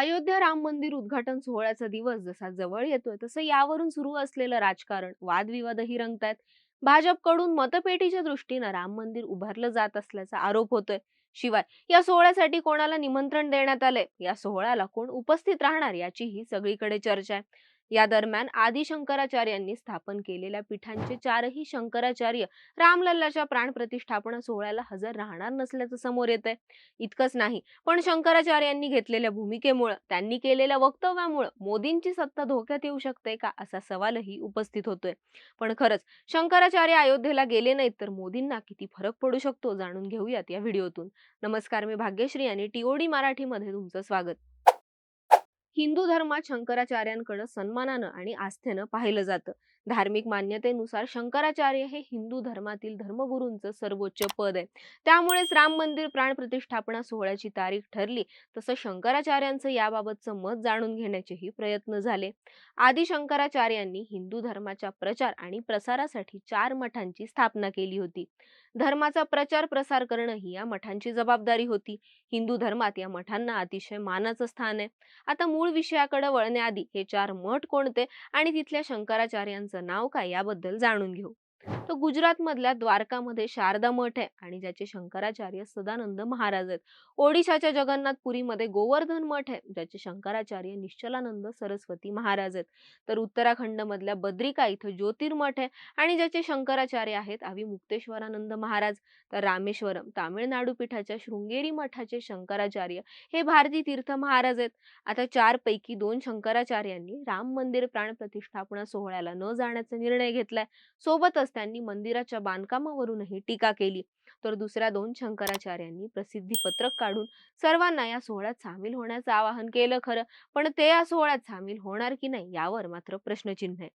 अयोध्या राम मंदिर उद्घाटन सोहळ्याचा दिवस जसा जवळ येतोय तसं यावरून सुरू असलेलं राजकारण वादविवादही रंगतायत. भाजपकडून मतपेटीच्या दृष्टीनं राम मंदिर उभारलं जात असल्याचा आरोप होतोय. शिवाय या सोहळ्यासाठी कोणाला निमंत्रण देण्यात आलंय? या सोहळ्याला कोण उपस्थित राहणार याचीही सगळीकडे चर्चा आहे. या दरम्यान आदी शंकराचार्यांनी स्थापन केलेल्या पीठांचे चारही शंकराचार्य रामलल्लाच्या प्राण प्रतिष्ठापना सोहळ्याला हजर राहणार नसल्याचं समोर येत आहे इतकंच नाही पण शंकराचार्यांनी घेतलेल्या भूमिकेमुळं त्यांनी केलेल्या वक्तव्यामुळं मोदींची सत्ता धोक्यात येऊ शकते का असा सवालही उपस्थित होतोय. पण खरंच शंकराचार्य अयोध्येला गेले नाहीत तर मोदींना किती फरक पडू शकतो जाणून घेऊयात या व्हिडिओतून. नमस्कार मी भाग्यश्री आणि टीओडी मराठीमध्ये तुमचं स्वागत. हिंदू धर्मात शंकराचार्यांकडे सन्मानानं आणि आस्थेनं पाहिलं जातं. धार्मिक मान्यतेनुसार शंकराचार्य हे हिंदू धर्मातील धर्मगुरूंचं सर्वोच्च पद आहे. त्यामुळेच राम मंदिर प्राणप्रतिष्ठापना सोहळ्याची तारीख ठरली. तसं शंकराचार्यांचं याबाबतचं मत जाणून घेण्याचेही प्रयत्न झाले. आदी शंकराचार्यांनी हिंदू धर्माच्या प्रचार आणि प्रसारासाठी चार मठांची स्थापना केली होती. धर्माचा प्रचार प्रसार करणं ही या मठांची जबाबदारी होती. हिंदू धर्मात या मठांना अतिशय मानाचं स्थान आहे. आता मूळ विषयाकडे वळण्याआधी हे चार मठ कोणते आणि तिथल्या शंकराचार्यांचं नाव काय याबद्दल जाणून घेऊ. तो गुजरातमधल्या द्वारकामध्ये शारदा मठ आहे आणि ज्याचे शंकराचार्य सदानंद महाराज आहेत. ओडिशाच्या जगन्नाथपुरीमध्ये गोवर्धन मठ आहे ज्याचे शंकराचार्य निश्चलानंद सरस्वती महाराज आहेत. तर उत्तराखंड मधल्या बद्रिका इथं ज्योतिर्मठ आहे आणि ज्याचे शंकराचार्य आहेत आवी मुक्तेश्वरानंद महाराज. तर रामेश्वरम तामिळनाडू पीठाच्या शृंगेरी मठाचे शंकराचार्य हे भारती तीर्थ महाराज आहेत. आता चार पैकी दोन शंकराचार्यांनी राम मंदिर प्राण प्रतिष्ठापना सोहळ्याला न जाण्याचा निर्णय घेतलाय. सोबतच तसंच त्यांनी मंदिराच्या बांधकामावरूनही टीका केली. तर दुसऱ्या दोन शंकराचार्यांनी प्रसिद्धी पत्रक काढून सर्वांना या सोहळ्यात सामील होण्याचं आवाहन केलं खरं. पण ते या सोहळ्यात सामील होणार की नाही यावर मात्र प्रश्नचिन्ह आहे.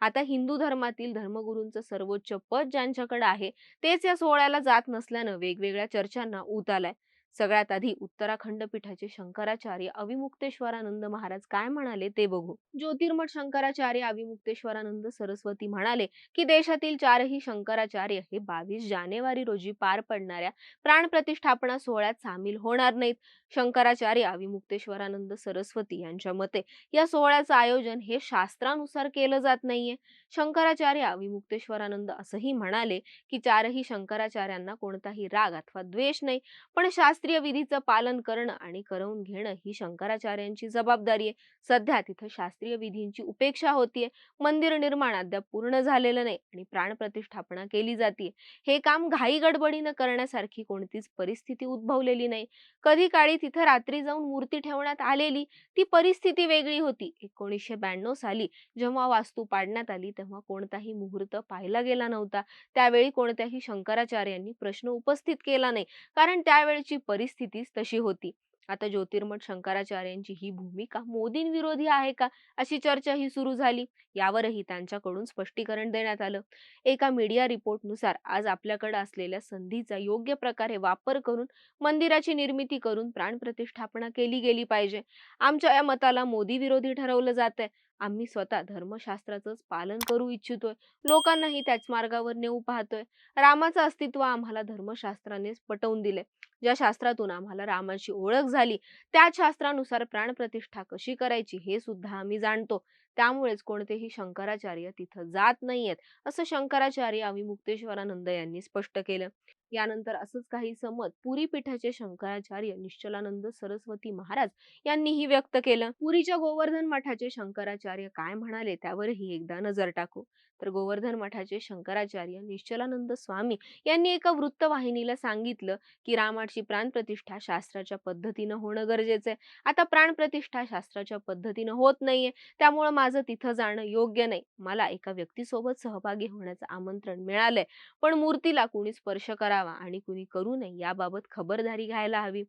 आता हिंदू धर्मातील धर्मगुरूंचं सर्वोच्च पद ज्यांच्याकडे आहे तेच या सोहळ्याला जात नसल्यानं वेगवेगळ्या चर्चांना ऊत आलाय. सगळ्यात आधी उत्तराखंड पीठाचे शंकराचार्य अविमुक्तेश्वरानंद महाराज काय म्हणाले ते बघू. ज्योतिर्मठ शंकराचार्य अविमुक्तेश्वरानंद सरस्वती म्हणाले की देशातील चारही शंकराचार्य हे बावीस जानेवारी रोजी पार पडणाऱ्या प्राण प्रतिष्ठापना सोहळ्यात सामील होणार नाहीत. शंकराचार्य अविमुक्तेश्वरानंद सरस्वती यांच्या मते या सोहळ्याचं आयोजन हे शास्त्रानुसार केलं जात नाहीये. शंकराचार्य अविमुक्तेश्वरानंद असंही म्हणाले की चारही शंकराचार्यांना कोणताही राग अथवा द्वेष नाही. पण शास्त्रीय विधीचं पालन करणं आणि करवून घेणं ही शंकराचार्यांची जबाबदारी आहे. सध्या तिथं शास्त्रीय विधींची उपेक्षा होतीये. मंदिर निर्माण अद्याप पूर्ण झालेलं नाही आणि प्राण प्रतिष्ठापना केली जाते हे काम घाई गडबडीनं करण्यासारखी कोणतीच परिस्थिती उद्भवलेली नाही. कधी काळी तिथं रात्री जाऊन मूर्ती ठेवण्यात आलेली ती परिस्थिती वेगळी होती. एकोणीसशे ब्याण्णव साली जेव्हा वास्तू पाडण्यात आली तेव्हा कोणताही मुहूर्त पाहिला गेला नव्हता. त्यावेळी कोणत्याही शंकराचार्यांनी प्रश्न उपस्थित केला नाही. कारण त्यावेळची परिस्थितीच तशी होती. आता ज्योतिर्मठ शंकराचार्यांची ही भूमिका मोदींविरोधी आहे का? अशी चर्चा ही सुरू झाली. यावरही त्यांच्याकडून स्पष्टीकरण देण्यात आलं. एका मीडिया रिपोर्टनुसार आज आपल्याकडे असलेल्या संधीचा योग्य प्रकारे वापर करून मंदिराची निर्मिती करून प्राणप्रतिष्ठापना केली गेली पाहिजे. आमच्या या मताला मोदी विरोधी ठरवलं जात आहे आम्ही स्वतः धर्मशास्त्राचंच पालन करू इच्छितोय. लोकांनाही त्याच मार्गावर नेऊ पाहतोय. रामाचं अस्तित्व आम्हाला धर्मशास्त्रानेच पटवून दिले ज्या शास्त्रातून आम्हाला रामाची ओळख झाली त्याच शास्त्रानुसार प्राणप्रतिष्ठा कशी करायची हे सुद्धा आम्ही जाणतो. त्यामुळेच कोणतेही शंकराचार्य तिथं जात नाहीयेत असं शंकराचार्य आम्ही मुक्तेश्वरानंद यांनी स्पष्ट केलं. यानंतर असंच काही समत पुरी पीठाचे शंकराचार्य निश्चलानंद सरस्वती महाराज यांनीही व्यक्त केलं. पुरीच्या गोवर्धन मठाचे शंकराचार्य काय म्हणाले त्यावरही एकदा नजर टाकू. तर गोवर्धन मठाचे शंकराचार्य निश्चलानंद स्वामी यांनी एका वृत्तवाहिनीला सांगितलं की रामाची प्राणप्रतिष्ठा शास्त्राच्या पद्धतीनं होणं गरजेचं आहे. आता प्राणप्रतिष्ठा शास्त्राच्या पद्धतीनं होत नाहीये. त्यामुळं माझं तिथं जाणं योग्य नाही. मला एका व्यक्तीसोबत सहभागी होण्याचं आमंत्रण मिळालंय. पण मूर्तीला कुणी स्पर्श करा करावा आणि कुणी करू नये याबाबत खबरदारी घ्यायला हवी.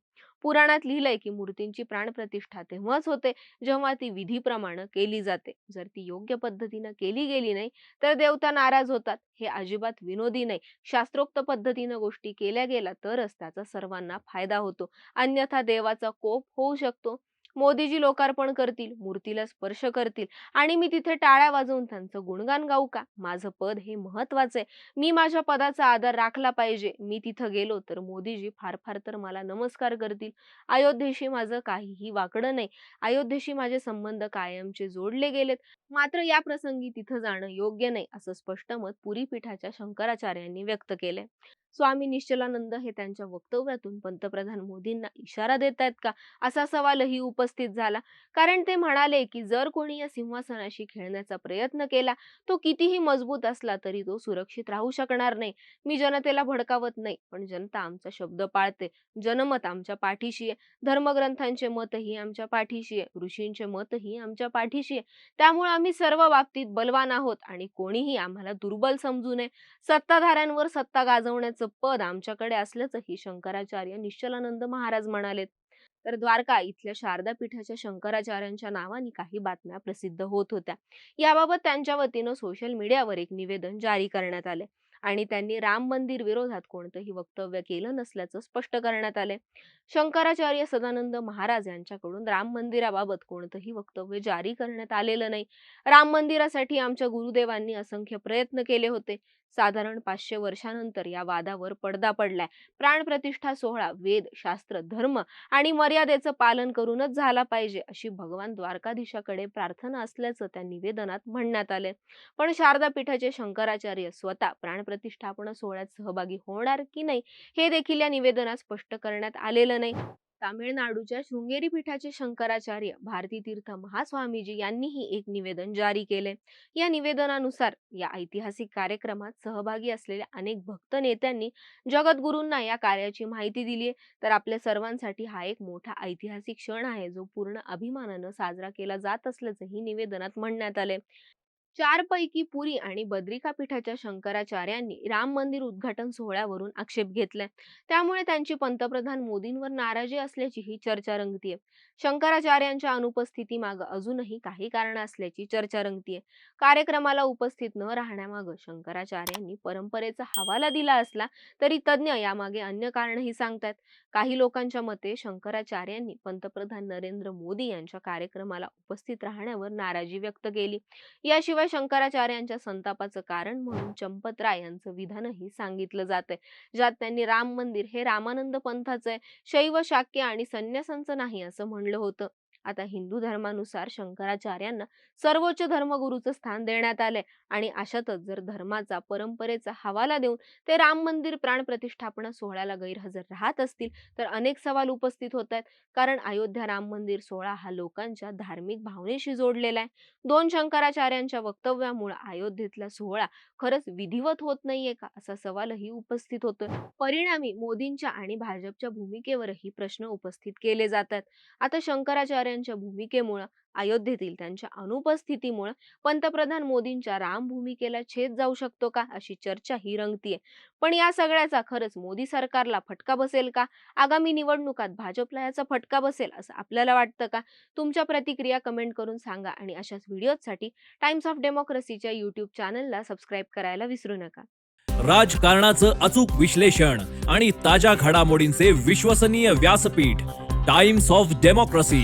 पुराणात लिहिलंय की मूर्तींची प्राणप्रतिष्ठा तेव्हाच होते जेव्हा ती विधीप्रमाणे केली जाते. जर ती योग्य पद्धतीनं केली गेली नाही तर देवता नाराज होतात. हे अजिबात विनोदी नाही. शास्त्रोक्त पद्धतीनं गोष्टी केल्या गेल्या तरच त्याचा सर्वांना फायदा होतो. अन्यथा देवाचा कोप होऊ शकतो. मोदीजी लोकार्पण करतील मूर्तीला स्पर्श करतील आणि मी तिथे टाळ्या वाजवून त्यांचं गुणगान गाऊ का? माझं पद हे महत्वाचं आहे मी माझ्या पदाचा आदर राखला पाहिजे. मी तिथं गेलो तर मोदीजी फार फार तर मला नमस्कार करतील. अयोध्येशी माझं काहीही वाकडं नाही. अयोध्येशी माझे संबंध कायमचे जोडले गेलेत. मात्र या प्रसंगी तिथं जाणं योग्य नाही असं स्पष्ट मत पुरी पीठाच्या शंकराचार्यांनी व्यक्त केलंय. स्वामी निश्चलानंद हे त्यांच्या वक्तव्यातून पंतप्रधान मोदींना इशारा देत आहेत का? असा सवालही उपस्थित झाला. कारण ते म्हणाले की जर कोणी या सिंहासनाशी खेळण्याचा प्रयत्न केला तो कितीही मजबूत असला तरी तो सुरक्षित राहू शकणार नाही. मी जनतेला भडकावत नाही पण जनता आमचा शब्द पाळते. जनमत आमच्या पाठीशी आहे. धर्मग्रंथांचे मतही आमच्या पाठीशी आहे. ऋषींचे मतही आमच्या पाठीशी आहे. त्यामुळे आम्ही सर्व बाबतीत बलवान आहोत आणि कोणीही आम्हाला दुर्बल समजू नये. सत्ताधाऱ्यांवर सत्ता गाजवण्याचं पद आमच्याकडे असल्याचंही शंकराचार्य निश्चलानंद महाराज म्हणालेत. तर द्वारका इथल्या शारदा पीठाच्या शंकराचार्यांच्या नावाने काही बातम्या प्रसिद्ध होत होत्या. याबाबत त्यांच्या वतीनं सोशल मीडियावर एक निवेदन जारी करण्यात आले आणि त्यांनी राम मंदिर विरोधात कोणतंही वक्तव्य केलं नसल्याचं स्पष्ट करण्यात आले. शंकराचार्य सदानंद महाराज यांच्याकडून राम मंदिराबाबत कोणतंही वक्तव्य जारी करण्यात आलेलं नाही. राम मंदिरासाठी आमच्या गुरुदेवांनी असंख्य प्रयत्न केले होते. साधारण पाचशे वर्षानंतर या वादावर पडदा पडलाय. प्राणप्रतिष्ठा सोहळा वेद शास्त्र धर्म आणि मर्यादेचं पालन करूनच झाला पाहिजे अशी भगवान द्वारकाधीशाकडे प्रार्थना असल्याचं त्या निवेदनात म्हणण्यात आले पण शारदा पीठाचे शंकराचार्य स्वतः प्राणप्रतिष्ठापना सोहळ्यात सहभागी होणार की नाही हे देखील या निवेदनात स्पष्ट करण्यात आलेलं नाही. तामिळनाडूच्या शृंगेरी पीठाचे शंकराचार्य भारती तीर्थ महास्वामीजी यांनीही एक निवेदन जारी केले. या निवेदनानुसार या ऐतिहासिक कार्यक्रमात सहभागी असलेल्या अनेक भक्त नेत्यांनी जगद्गुरूंना या कार्याची माहिती दिली आहे. तर आपल्या सर्वांसाठी हा एक मोठा ऐतिहासिक क्षण आहे जो पूर्ण अभिमानानं साजरा केला जात असल्याचंही निवेदनात म्हणण्यात आले चार पैकी पुरी आणि बद्रिका पीठाच्या शंकराचार्यांनी राम मंदिर उद्घाटन सोहळ्यावरून आक्षेप घेतलाय. त्यामुळे त्यांची पंतप्रधान मोदींवर नाराजी असल्याची ही चर्चा रंगतीये. शंकराचार्यांच्या अनुपस्थितीमागं अजूनही काही कारण असल्याची चर्चा रंगतीये. कार्यक्रमाला उपस्थित न राहण्यामागं शंकराचार्यांनी परंपरेचा हवाला दिला असला तरी तज्ज्ञ यामागे अन्य कारणही सांगतात काही लोकांच्या मते शंकराचार्यांनी पंतप्रधान नरेंद्र मोदी यांच्या कार्यक्रमाला उपस्थित राहण्यावर नाराजी व्यक्त केली. याशिवाय शंकराचार्यांच्या संतापाचं कारण म्हणून चंपतराय यांचं विधानही सांगितलं जातंय. ज्यात त्यांनी राम मंदिर हे रामानंद पंथाचं आहे. शैव शाक्य आणि संन्यासांचं नाही असं म्हणलं होतं. आता हिंदू धर्मानुसार शंकराचार्यांना सर्वोच्च धर्मगुरूचं स्थान देण्यात आलंय. आणि अशातच जर धर्माचा परंपरेचा हवाला देऊन ते राम मंदिर प्राण प्रतिष्ठापना सोहळ्याला गैरहजर राहत असतील तर अनेक सवाल उपस्थित होत आहेत. कारण अयोध्या राम मंदिर सोहळा हा लोकांच्या धार्मिक भावनेशी जोडलेला आहे. दोन शंकराचार्यांच्या वक्तव्यामुळे अयोध्येतला सोहळा खरंच विधिवत होत नाहीये का असा सवालही उपस्थित होतोय. परिणामी मोदींच्या आणि भाजपच्या भूमिकेवरही प्रश्न उपस्थित केले जातात. आता शंकराचार्यांच्या भूमिकेमुळं अयोध्येतील त्यांच्या अनुपस्थितीमुळे पंतप्रधान मोदींच्या राम भूमिकेला छेद जाऊ शकतो का? अशी चर्चा ही रंगतीये. पण या सगळ्याचा खरंच मोदी सरकारला फटका बसेल का? आगामी निवडणुकात भाजपला याचा फटका बसेल असं आपल्याला वाटतं का? तुमच्या प्रतिक्रिया कमेंट करून सांगा आणि अशाच व्हिडिओसाठी टाइम्स ऑफ डेमोक्रेसीच्या युट्यूब चॅनलला सबस्क्राईब करायला विसरू नका. राजकारणाचं अचूक विश्लेषण आणि ताज्या घडामोडींचे विश्वसनीय व्यासपीठ टाइम्स ऑफ डेमोक्रेसी.